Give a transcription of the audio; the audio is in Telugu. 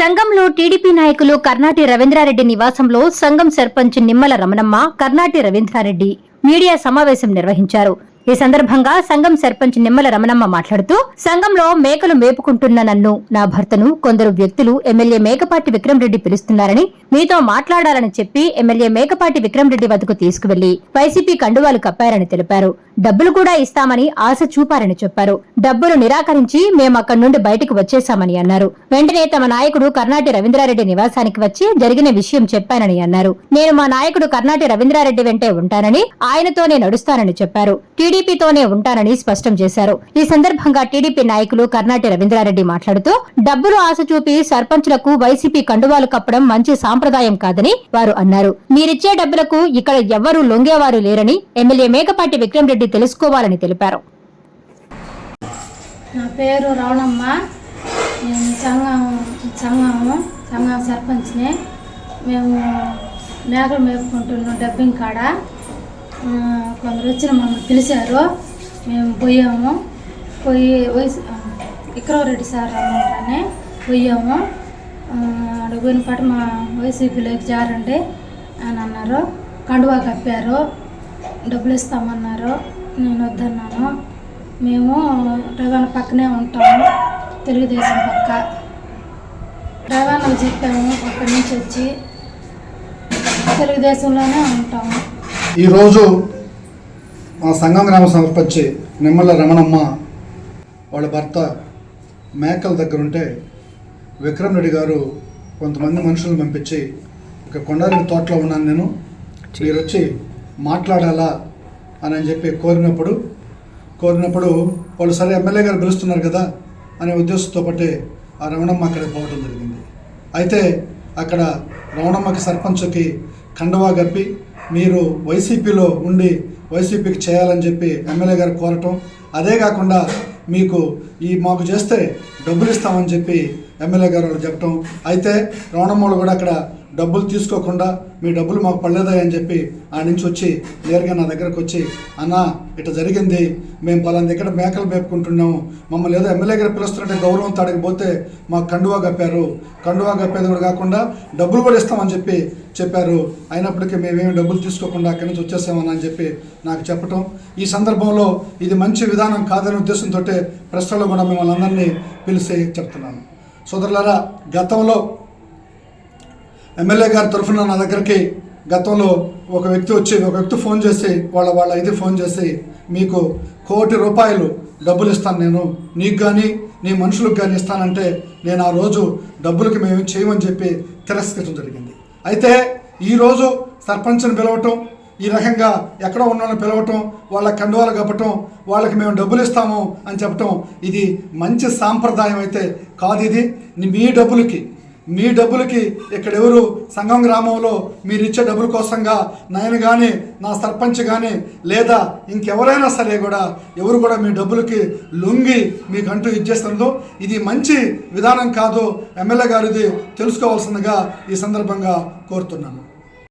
సంఘంలో టీడీపీ నాయకులు కర్ణాటి రవీంద్రారెడ్డి నివాసంలో సంఘం సర్పంచ్ నిమ్మల రమణమ్మ కర్ణాటి రవీంద్రారెడ్డి మీడియా సమావేశం నిర్వహించారు. ఈ సందర్భంగా సంఘం సర్పంచ్ నిమ్మల రమణమ్మ మాట్లాడుతూ సంఘంలో మేకలు మేపుకుంటున్న నన్ను నా భర్తను కొందరు వ్యక్తులు ఎమ్మెల్యే మేకపాటి విక్రమ్ రెడ్డి పిలుస్తున్నారని మీతో మాట్లాడాలని చెప్పి ఎమ్మెల్యే మేకపాటి విక్రమ్ రెడ్డి వద్దకు తీసుకువెళ్ళి వైసీపీ కండువాలు కప్పారని తెలిపారు. డబ్బులు కూడా ఇస్తామని ఆశ చూపారని చెప్పారు. డబ్బులు నిరాకరించి మేము అక్కడి నుండి బయటకు వచ్చేశామని అన్నారు. వెంటనే తమ నాయకుడు కర్ణాటి రవీంద్రారెడ్డి నివాసానికి వచ్చి జరిగిన విషయం చెప్పానని అన్నారు. నేను మా నాయకుడు కర్ణాటి రవీంద్రారెడ్డి వెంటే ఉంటానని ఆయనతోనే నడుస్తానని చెప్పారు. టీడీపీతోనే ఉంటానని స్పష్టం చేశారు. ఈ సందర్భంగా టీడీపీ నాయకులు కర్ణాటి రవీంద్రారెడ్డి మాట్లాడుతూ డబ్బులు ఆశ చూపి సర్పంచులకు వైసీపీ కండువాలు కప్పడం మంచి సాంప్రదాయం కాదని వారు అన్నారు. మీరిచ్చే డబ్బులకు ఇక్కడ ఎవ్వరూ లొంగేవారు లేరని ఎమ్మెల్యే మేకపాటి విక్రమ్ రెడ్డి తెలుసుకోవాలని తెలిపారు. నా పేరు రవణమ్మ. నేను సంఘం సంఘము సంఘం సర్పంచ్ని. మేము మేకలు మేపుకుంటున్నాం డబ్బింగ్ కాడ. కొందరు వచ్చిన మమ్మల్ని పిలిచారు. మేము పోయాము. పోయి వయసు విక్రమరెడ్డి సార్ రమ్మంటానే పోయాము. ఆ, పోయిన పాటు మా వైసీపీలోకి జారండి అని అన్నారు. కండువా కప్పారు. డబ్బులు ఇస్తామన్నారు. నేను వద్దన్నాను. మేము రవాణా పక్కనే ఉంటాము. తెలుగుదేశం పక్క. రవాణాకు చెప్పాము. అక్కడి నుంచి వచ్చి తెలుగుదేశంలోనే ఉంటాము. ఈరోజు మా సంఘం గ్రామ సమర్పించి నిమ్మల రమణమ్మ వాళ్ళ భర్త మేకల దగ్గర ఉంటే విక్రమ్ రెడ్డి గారు కొంతమంది మనుషులను పంపించి ఇక కొండారెడ్డి తోటలో ఉన్నాను నేను. మీరు వచ్చి మాట్లాడాలా అని అని చెప్పి కోరినప్పుడు కోరినప్పుడు వాళ్ళు సరే ఎమ్మెల్యే గారు పిలుస్తున్నారు కదా అనే ఉద్దేశంతో పాటే ఆ రమణమ్మ అక్కడికి పోవడం జరిగింది. అయితే అక్కడ రమణమ్మకి సర్పంచ్కి కండవా గప్పి మీరు వైసీపీలో ఉండి వైసీపీకి చేయాలని చెప్పి ఎమ్మెల్యే గారు కోరటం. అదే కాకుండా మీకు ఈ మాకు చేస్తే డబ్బులు ఇస్తామని చెప్పి ఎమ్మెల్యే గారు చెప్పటం. అయితే రమణమ్మలు కూడా అక్కడ డబ్బులు తీసుకోకుండా మీ డబ్బులు మాకు పడలేదా అని చెప్పి ఆ నుంచి వచ్చి నేరుగా నా దగ్గరకు వచ్చి అన్న ఇట్లా జరిగింది. మేము పలానా దగ్గర మేకలు మేపుకుంటున్నాము మమ్మల్ని ఏదో ఎమ్మెల్యే గారు పిలుస్తుంటే గౌరవం తాడకపోతే మాకు కండువా కప్పారు. కండువా కప్పేది కూడా కాకుండా డబ్బులు కూడా ఇస్తామని చెప్పి చెప్పారు. అయినప్పటికీ మేమేమి డబ్బులు తీసుకోకుండా అక్కడి నుంచి వచ్చేసామని అని చెప్పి నాకు చెప్పటం. ఈ సందర్భంలో ఇది మంచి విధానం కాదనే ఉద్దేశంతో ప్రశ్నలో కూడా మిమ్మల్ని అందరినీ పిలిచి చెప్తున్నాను. సోదరులారా గతంలో ఎమ్మెల్యే గారి తరఫున నా దగ్గరికి గతంలో ఒక వ్యక్తి వచ్చి ఒక వ్యక్తి ఫోన్ చేసి వాళ్ళ వాళ్ళ ఇది ఫోన్ చేసి మీకు కోటి రూపాయలు డబ్బులు ఇస్తాను నేను. నీకు కానీ నీ మనుషులకు కానీ ఇస్తానంటే నేను ఆ రోజు డబ్బులకి మేము చేయమని చెప్పి తిరస్కరించడం జరిగింది. అయితే ఈరోజు సర్పంచ్ని పిలవటం ఈ రకంగా ఎక్కడో ఉన్న వాళ్ళని పిలవటం వాళ్ళ కండువాలు కప్పటం వాళ్ళకి మేము డబ్బులు ఇస్తాము అని చెప్పటం ఇది మంచి సాంప్రదాయం అయితే కాదు ఇది. మీ డబ్బులకి మీ డబ్బులకి ఇక్కడెవరు సంఘం గ్రామంలో మీరు ఇచ్చే డబ్బుల కోసంగా నేను కానీ నా సర్పంచ్ కానీ లేదా ఇంకెవరైనా సరే కూడా ఎవరు కూడా మీ డబ్బులకి లొంగి మీకంటూ ఇచ్చేస్తుందో ఇది మంచి విధానం కాదు. ఎమ్మెల్యే గారిది తెలుసుకోవాల్సిందిగా ఈ సందర్భంగా కోరుతున్నాను.